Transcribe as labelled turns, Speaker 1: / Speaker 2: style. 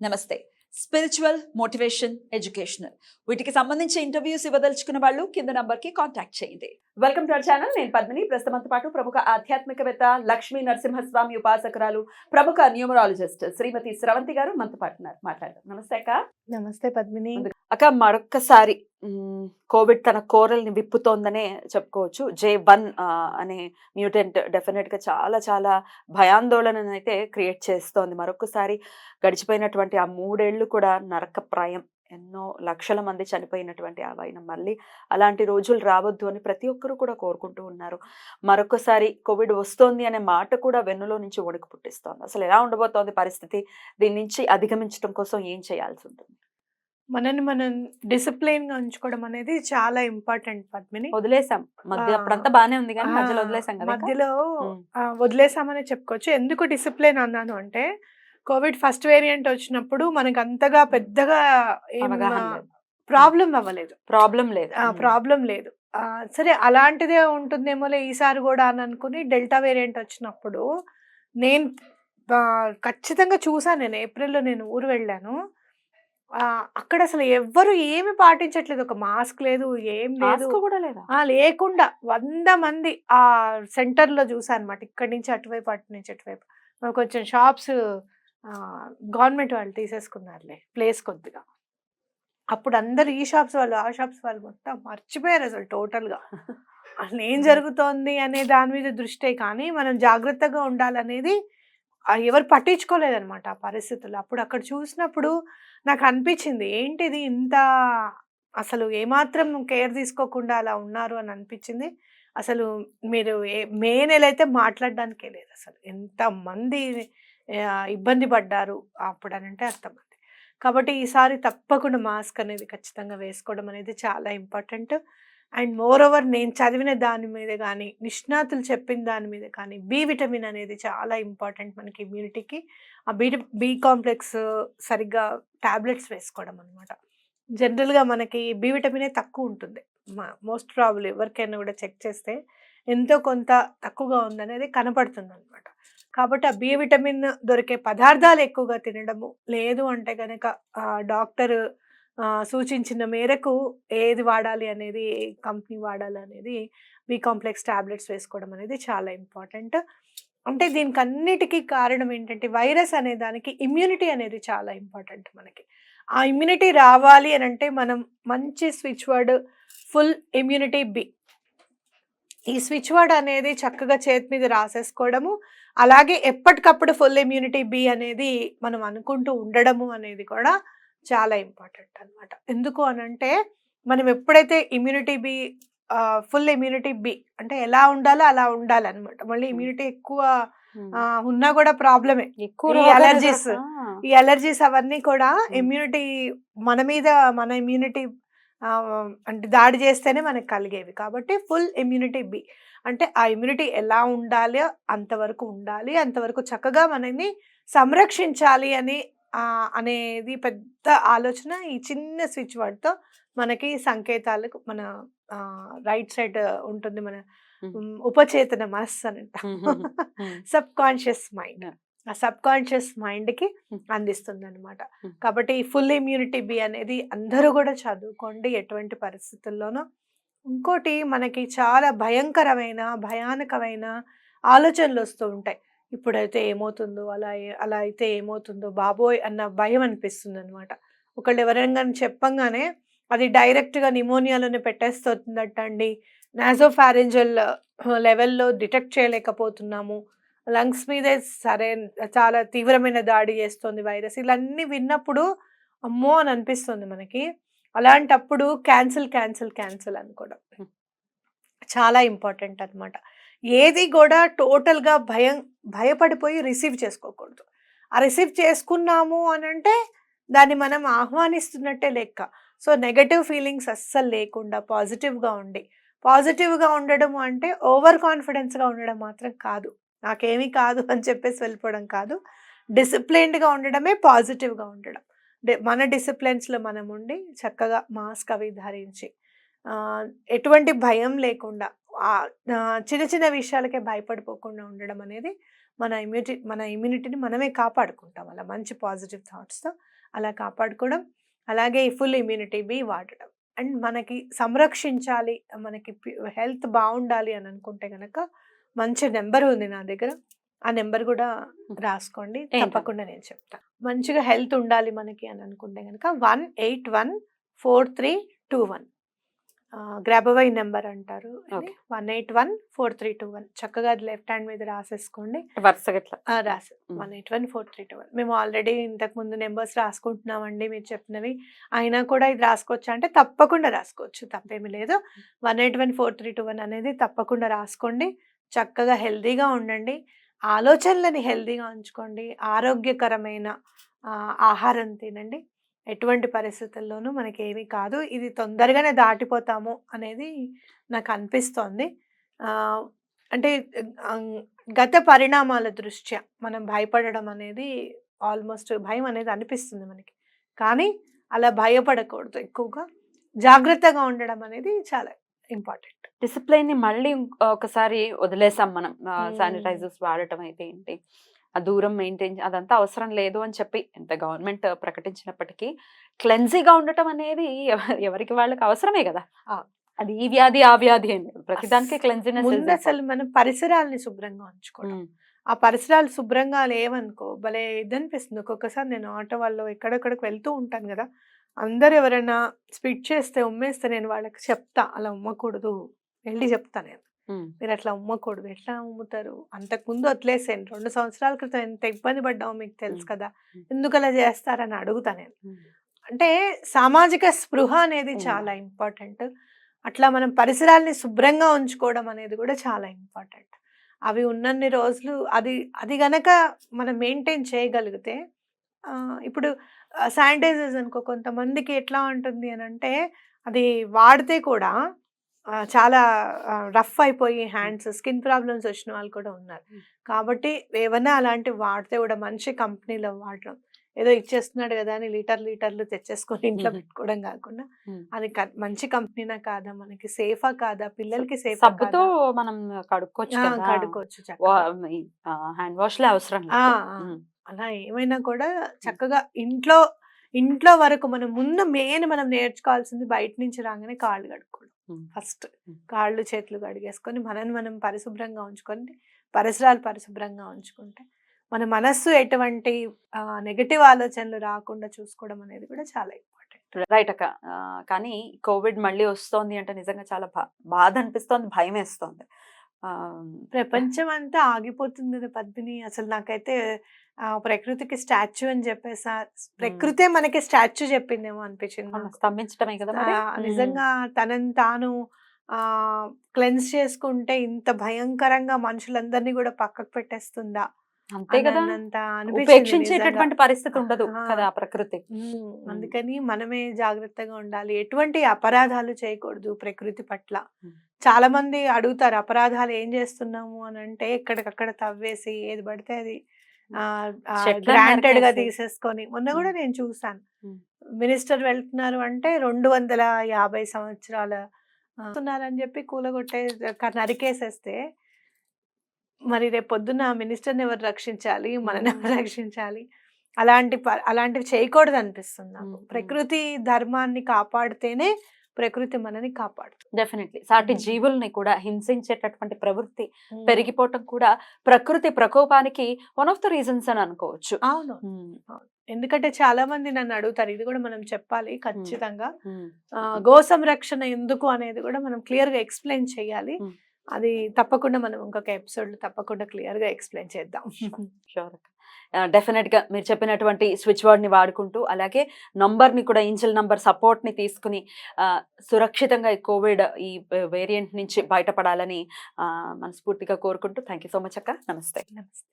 Speaker 1: నమస్తే. Spiritual motivation educational వీటికి సంబంధించి ఇంటర్వ్యూస్ ఇవ్వదలుచుకున్న వాళ్ళు కింద నంబర్కి కాంటాక్ట్ చేయండి. వెల్కమ్ టు అవర్ ఛానల్ నేను పద్మిని. ప్రస్తుతంతో పాటు ప్రముఖ ఆధ్యాత్మికవేత్త లక్ష్మీ నరసింహస్వామి ఉపాసకురాలు ప్రముఖ న్యూమరాలజిస్ట్ శ్రీమతి స్రవంతి గారు మనతో పాటు మాట్లాడారు నమస్తే అక్క.
Speaker 2: నమస్తే పద్మిని.
Speaker 1: అక్క మరొక్కసారి కోవిడ్ తన కోరల్ని విప్పుతోందనే చెప్పుకోవచ్చు. జే వన్ అనే మ్యూటెంట్ డెఫినెట్గా చాలా చాలా భయాందోళనను అయితే క్రియేట్ చేస్తోంది. మరొకసారి గడిచిపోయినటువంటి ఆ మూడేళ్ళు కూడా నరకప్రాయం ఎన్నో లక్షల మంది చనిపోయినటువంటి ఆ వైన మళ్ళీ అలాంటి రోజులు రావద్దు అని ప్రతి ఒక్కరూ కూడా కోరుకుంటూ ఉన్నారు. మరొకసారి కోవిడ్ వస్తోంది అనే మాట కూడా వెన్నులో నుంచి వణుకు పుట్టిస్తోంది. అసలు ఎలా ఉండబోతోంది పరిస్థితి? దీని నుంచి అధిగమించడం కోసం ఏం చేయాల్సి ఉంటుంది?
Speaker 2: మనని మనం డిసిప్లిన్గా ఉంచుకోవడం అనేది చాలా ఇంపార్టెంట్ పద్మిని.
Speaker 1: వదిలేసాం. అప్పుడంతా బానే ఉంది కానీ మధ్యలో వదిలేసాం.
Speaker 2: మధ్యలో వదిలేసామని చెప్పుకోవచ్చు. ఎందుకు డిసిప్లిన్ అన్నాను అంటే కోవిడ్ ఫస్ట్ వేరియంట్ వచ్చినప్పుడు మనకు అంతగా పెద్దగా. ప్రాబ్లం అవ్వలేదు.
Speaker 1: ప్రాబ్లం లేదు.
Speaker 2: ప్రాబ్లం లేదు. సరే అలాంటిదే ఉంటుందేమోలే ఈసారి కూడా అని అనుకుని డెల్టా వేరియంట్ వచ్చినప్పుడు నేను ఖచ్చితంగా చూసాను నేను ఏప్రిల్లో నేను ఊరు వెళ్ళాను. అక్కడ అసలు ఎవ్వరు ఏమి పాటించట్లేదు. ఒక మాస్క్ లేదు ఏం లేదు.
Speaker 1: మాస్క్ కూడా లేదా?
Speaker 2: లేకుండా వంద మంది ఆ సెంటర్లో చూసాను అనమాట ఇక్కడి నుంచి అటువైపు అటు నుంచి అటువైపు. కొంచెం షాప్స్ గవర్నమెంట్ వాళ్ళు తీసేసుకున్నారులే ప్లేస్ కొద్దిగా. అప్పుడు అందరు ఈ షాప్స్ వాళ్ళు ఆ షాప్స్ వాళ్ళు మొత్తం మర్చిపోయారు అసలు total గా అసలు ఏం జరుగుతోంది అనే దాని మీద దృష్టే. కానీ మనం జాగ్రత్తగా ఉండాలనేది ఎవరు పట్టించుకోలేదన్నమాట ఆ పరిస్థితులు అప్పుడు అక్కడ చూసినప్పుడు నాకు అనిపించింది ఏంటిది ఇంత అసలు ఏమాత్రం కేర్ తీసుకోకుండా అలా ఉన్నారు? అని అనిపించింది. అసలు మీరు ఏ మే నెల అయితే మాట్లాడడానికే లేదు అసలు. ఎంతమంది ఇబ్బంది పడ్డారు అప్పుడు అని అంటే అంతమంది కాబట్టి ఈసారి తప్పకుండా మాస్క్ అనేది ఖచ్చితంగా వేసుకోవడం అనేది చాలా ఇంపార్టెంట్. అండ్ మోర్ ఓవర్ నేను చదివిన దాని మీద కానీ నిష్ణాతులు చెప్పిన దాని మీద కానీ బి విటమిన్ అనేది చాలా ఇంపార్టెంట్ మనకి ఇమ్యూనిటీకి ఆ బి బి కాంప్లెక్స్ సరిగ్గా టాబ్లెట్స్ వేసుకోవడం అనమాట జనరల్గా మనకి బి విటమినే తక్కువ ఉంటుంది. మోస్ట్ ప్రాబ్లం ఎవరికైనా కూడా చెక్ చేస్తే ఎంతో కొంత తక్కువగా ఉందనేది కనపడుతుంది అనమాట కాబట్టి ఆ బి విటమిన్ దొరికే పదార్థాలు ఎక్కువగా తినడము లేదు అంటే కనుక డాక్టర్ సూచించిన మేరకు ఏది వాడాలి అనేది ఏ కంపెనీ వాడాలి అనేది బి కాంప్లెక్స్ ట్యాబ్లెట్స్ వేసుకోవడం అనేది చాలా ఇంపార్టెంట్. అంటే దీనికి అన్నిటికీ కారణం ఏంటంటే వైరస్ అనే దానికి ఇమ్యూనిటీ అనేది చాలా ఇంపార్టెంట్ మనకి. ఆ ఇమ్యూనిటీ రావాలి అని అంటే మనం మంచి switch word full immunity B. ఈ స్విచ్ వర్డ్ అనేది చక్కగా చేతి మీద రాసేసుకోవడము అలాగే ఎప్పటికప్పుడు ఫుల్ ఇమ్యూనిటీ బి అనేది మనం అనుకుంటూ ఉండడము అనేది కూడా చాలా ఇంపార్టెంట్ అన్నమాట. ఎందుకు అని అంటే మనం ఎప్పుడైతే immunity B full immunity B అంటే ఎలా ఉండాలో అలా ఉండాలన్నమాట. మళ్ళీ ఇమ్యూనిటీ ఎక్కువ ఉన్నా కూడా ప్రాబ్లమే.
Speaker 1: ఎక్కువ. ఆ.
Speaker 2: ఈ అలర్జీస్ అవన్నీ కూడా ఇమ్యూనిటీ మన మీద మన ఇమ్యూనిటీ అంటే దాడి చేస్తేనే మనకు కలిగేవి. కాబట్టి ఫుల్ ఇమ్యూనిటీ బి. అంటే ఆ ఇమ్యూనిటీ ఎలా ఉండాలి అంతవరకు ఉండాలి అంతవరకు చక్కగా మనని సంరక్షించాలి అని అనేది పెద్ద ఆలోచన ఈ చిన్న స్విచ్ వర్డ్తో మనకి సంకేతాలకు మన రైట్ సైడ్ ఉంటుంది మన ఉపచేతన మనస్సు అని
Speaker 1: hmm.
Speaker 2: Sub conscious mind. ఆ సబ్ కాన్షియస్ మైండ్కి. అందిస్తుంది అనమాట. కాబట్టి ఈ ఫుల్ ఇమ్యూనిటీ బి అనేది అందరూ కూడా చదువుకోండి ఎటువంటి పరిస్థితుల్లోనూ ఇంకోటి మనకి చాలా భయంకరమైన భయానకమైన ఆలోచనలు వస్తూ ఉంటాయి ఇప్పుడైతే ఏమవుతుందో అలా అలా అయితే ఏమవుతుందో బాబోయ్ అన్న భయం అనిపిస్తుంది అనమాట ఒకళ్ళు ఎవరైనా చెప్పంగానే అది డైరెక్ట్గా నిమోనియాలోనే పెట్టేస్తుందట అండి నాజోఫారెంజల్ లెవెల్లో డిటెక్ట్ చేయలేకపోతున్నాము. లంగ్స్ మీదే సరే చాలా తీవ్రమైన దాడి చేస్తుంది వైరస్. ఇవన్నీ విన్నప్పుడు అమ్మో అని అనిపిస్తుంది మనకి. అలాంటప్పుడు క్యాన్సిల్ క్యాన్సిల్ క్యాన్సిల్ అనుకోవడం. చాలా ఇంపార్టెంట్ అన్నమాట. ఏది కూడా టోటల్గా భయం భయపడిపోయి రిసీవ్ చేసుకోకూడదు. ఆ రిసీవ్ చేసుకున్నాము అని అంటే దాన్ని మనం ఆహ్వానిస్తున్నట్టే లెక్క. సో నెగటివ్ ఫీలింగ్స్ అస్సలు లేకుండా పాజిటివ్గా ఉండి పాజిటివ్గా ఉండడం అంటే ఓవర్ కాన్ఫిడెన్స్గా ఉండడం మాత్రం కాదు. నాకేమీ కాదు అని చెప్పేసి వెళ్ళిపోవడం కాదు. డిసిప్లైన్డ్గా ఉండడమే పాజిటివ్గా ఉండడం. మన డిసిప్లిన్స్లో మనం ఉండి చక్కగా మాస్క్ అవి ధరించి ఎటువంటి భయం లేకుండా చిన్న చిన్న విషయాలకే భయపడిపోకుండా ఉండడం అనేది మన ఇమ్యూనిటీ మన ఇమ్యూనిటీని మనమే కాపాడుకుంటాం. అలా మంచి పాజిటివ్ థాట్స్తో అలా కాపాడుకోవడం అలాగే ఈ ఫుల్ ఇమ్యూనిటీ బి వాడడం. అండ్ మనకి సంరక్షించాలి మనకి హెల్త్ బాగుండాలి అని అనుకుంటే కనుక మంచి నెంబర్ ఉంది నా దగ్గర. ఆ నెంబర్ కూడా రాసుకోండి? తప్పకుండా నేను చెప్తాను మంచిగా హెల్త్ ఉండాలి మనకి అని అనుకుంటే కనుక one eight one four three two one. Grabovoi number అంటారు. One eight one four three two one చక్కగా అది లెఫ్ట్ హ్యాండ్ మీద రాసేసుకోండి.
Speaker 1: వరుసగా
Speaker 2: రాసు. One eight one four three two one మేము ఆల్రెడీ ఇంతకు ముందు నెంబర్స్ రాసుకుంటున్నామండి మీరు చెప్పినవి. అయినా కూడా ఇది రాసుకోవచ్చు అంటే తప్పకుండా రాసుకోవచ్చు. తప్పేమీ లేదు. One eight one four three two one అనేది తప్పకుండా రాసుకోండి. చక్కగా హెల్తీగా ఉండండి. ఆలోచనలని హెల్తీగా ఉంచుకోండి. ఆరోగ్యకరమైన ఆహారం తినండి. ఎటువంటి పరిస్థితుల్లోనూ మనకి ఏమీ కాదు. ఇది తొందరగానే దాటిపోతాము అనేది నాకు అనిపిస్తోంది అంటే గత పరిణామాల దృష్ట్యా మనం భయపడడం అనేది ఆల్మోస్ట్ భయం అనేది అనిపిస్తుంది మనకి. కానీ అలా భయపడకూడదు ఎక్కువగా. జాగ్రత్తగా ఉండడం అనేది చాలా ఇంపార్టెంట్.
Speaker 1: డిసిప్లైన్ని మళ్ళీ ఒకసారి వదిలేసాం మనం. శానిటైజర్స్ వాడటం అయితే ఏంటి? ఆ దూరం మెయింటైన్ అదంతా అవసరం లేదు అని చెప్పి ఎంత గవర్నమెంట్ ప్రకటించినప్పటికీ క్లెన్జీగా ఉండటం అనేది ఎవ- ఎవరికి వాళ్ళకి అవసరమే కదా. అది ఈ వ్యాధి ఆ వ్యాధి అని ప్రతిదానికి క్లెన్జినెస్
Speaker 2: ముందు అసలు మనం పరిసరాలని శుభ్రంగా ఉంచుకోవడం ఆ పరిసరాలు శుభ్రంగా లేవనుకో భలే ఇది అనిపిస్తుంది ఒక్కొక్కసారి నేను ఆటో వాళ్ళు ఎక్కడెక్కడికి వెళ్తూ ఉంటాను కదా అందరు ఎవరైనా స్పిట్ చేస్తే ఉమ్మేస్తే నేను వాళ్ళకి చెప్తా. అలా ఉమ్మకూడదు వెళ్ళి చెప్తా నేను. మీరు అట్లా ఉమ్మకూడదు ఎట్లా ఉమ్ముతారు అంతకుముందు వదిలేసాను రెండు సంవత్సరాల క్రితం ఎంత ఇబ్బంది పడ్డామో మీకు తెలుసు. కదా. ఎందుకు అలా చేస్తారని అడుగుతా నేను. అంటే సామాజిక స్పృహ అనేది. చాలా ఇంపార్టెంట్. అట్లా మనం పరిసరాల్ని శుభ్రంగా ఉంచుకోవడం అనేది కూడా చాలా ఇంపార్టెంట్. అవి ఉన్నన్ని రోజులు అది అది గనక మనం మెయింటైన్ చేయగలిగితే ఇప్పుడు శానిటైజర్స్ అనుకో కొంతమందికి ఎట్లా ఉంటుంది అని అంటే అది వాడితే కూడా చాలా రఫ్ అయిపోయి హ్యాండ్స్ స్కిన్ ప్రాబ్లమ్స్ వచ్చిన వాళ్ళు కూడా ఉన్నారు. కాబట్టి ఏమన్నా అలాంటివి వాడితే కూడా మంచి కంపెనీలో వాడడం ఏదో ఇచ్చేస్తున్నాడు కదా అని లీటర్ లీటర్లు తెచ్చేసుకొని ఇంట్లో. పెట్టుకోవడం కాకుండా. అది మంచి కంపెనీనా కాదా మనకి సేఫా కాదా పిల్లలకి సేఫ్
Speaker 1: సబ్బుతో మనం కడుక్కోవచ్చు
Speaker 2: చక్కగా.
Speaker 1: హ్యాండ్ వాష్ లే అవసరం.
Speaker 2: అలా ఏమైనా కూడా చక్కగా ఇంట్లో ఇంట్లో వరకు మనం ముందు మెయిన్ మనం నేర్చుకోవాల్సింది బయట నుంచి రాగానే కాళ్ళు కడుక్కోవడం. ఫస్ట్. కాళ్ళు చేతులు కడిగేసుకొని మనని మనం పరిశుభ్రంగా ఉంచుకొని పరిసరాలు పరిశుభ్రంగా ఉంచుకుంటే మన మనస్సు ఎటువంటి నెగటివ్ ఆలోచనలు రాకుండా చూసుకోవడం అనేది కూడా చాలా ఇంపార్టెంట్.
Speaker 1: రైట్ అక్క. కానీ కోవిడ్ మళ్ళీ వస్తోంది అంటే నిజంగా చాలా బా- బాధ అనిపిస్తోంది భయం వేస్తోంది
Speaker 2: ప్రపంచం అంతా ఆగిపోతుంది కదా పద్మిని. అసలు నాకైతే ఆ, ప్రకృతికి స్టాచ్యూ అని చెప్పేసా ప్రకృతే మనకి స్టాచ్యూ చెప్పిందేమో అనిపించింది.
Speaker 1: స్తంభించడమే కదా
Speaker 2: నిజంగా తనని తాను ఆ క్లెన్స్ చేసుకుంటే ఇంత భయంకరంగా మనుషులందరినీ కూడా పక్కకు పెట్టేస్తుందా?
Speaker 1: అంతే కదా. ఉపేక్షించేటటువంటి. పరిస్థితి ఉండదు. కదా ప్రకృతి.
Speaker 2: అందుకని మనమే జాగ్రత్తగా ఉండాలి. ఎటువంటి అపరాధాలు చేయకూడదు ప్రకృతి పట్ల. చాలా మంది అడుగుతారు అపరాధాలు ఏం చేస్తున్నాము అని అంటే ఎక్కడికక్కడ తవ్వేసి ఏది పడితే అది
Speaker 1: గ్రాంటెడ్గా.
Speaker 2: తీసేసుకొని. మొన్న కూడా నేను చూసాను. మినిస్టర్ వెళ్తున్నారు అంటే రెండు వందల యాభై సంవత్సరాల వస్తున్నారని చెప్పి కూలగొట్టే నరికేసేస్తే మరి రేపు పొద్దున్న మినిస్టర్ని ఎవరు రక్షించాలి? మనని ఎవరు రక్షించాలి? అలాంటి అలాంటివి చేయకూడదు అనిపిస్తుంది నాకు. ప్రకృతి ధర్మాన్ని కాపాడితేనే ప్రకృతి మనని కాపాడుతుంది.
Speaker 1: డెఫినెట్లీ. సాటి. జీవుల్ని కూడా హింసించేటటువంటి ప్రవృత్తి. పెరిగిపోవటం కూడా ప్రకృతి ప్రకోపానికి వన్ ఆఫ్ ద రీజన్స్ అని అనుకోవచ్చు.
Speaker 2: అవును. ఎందుకంటే చాలా మంది నన్ను అడుగుతారు ఇది కూడా మనం చెప్పాలి ఖచ్చితంగా. గో సంరక్షణ ఎందుకు? అనేది కూడా మనం క్లియర్గా ఎక్స్ప్లెయిన్ చేయాలి. అది తప్పకుండా మనం ఇంకొక ఎపిసోడ్ తప్పకుండా క్లియర్గా ఎక్స్ప్లెయిన్ చేద్దాం.
Speaker 1: షూర్ డెఫినెట్గా మీరు చెప్పినటువంటి స్విచ్ వర్డ్ని వాడుకుంటూ అలాగే నంబర్ని కూడా ఇంజిల్ నంబర్ సపోర్ట్ని తీసుకుని సురక్షితంగా ఈ కోవిడ్ ఈ వేరియంట్ నుంచి బయటపడాలని మనస్ఫూర్తిగా కోరుకుంటూ థ్యాంక్ యూ సో మచ్ అక్క. నమస్తే.
Speaker 2: నమస్తే.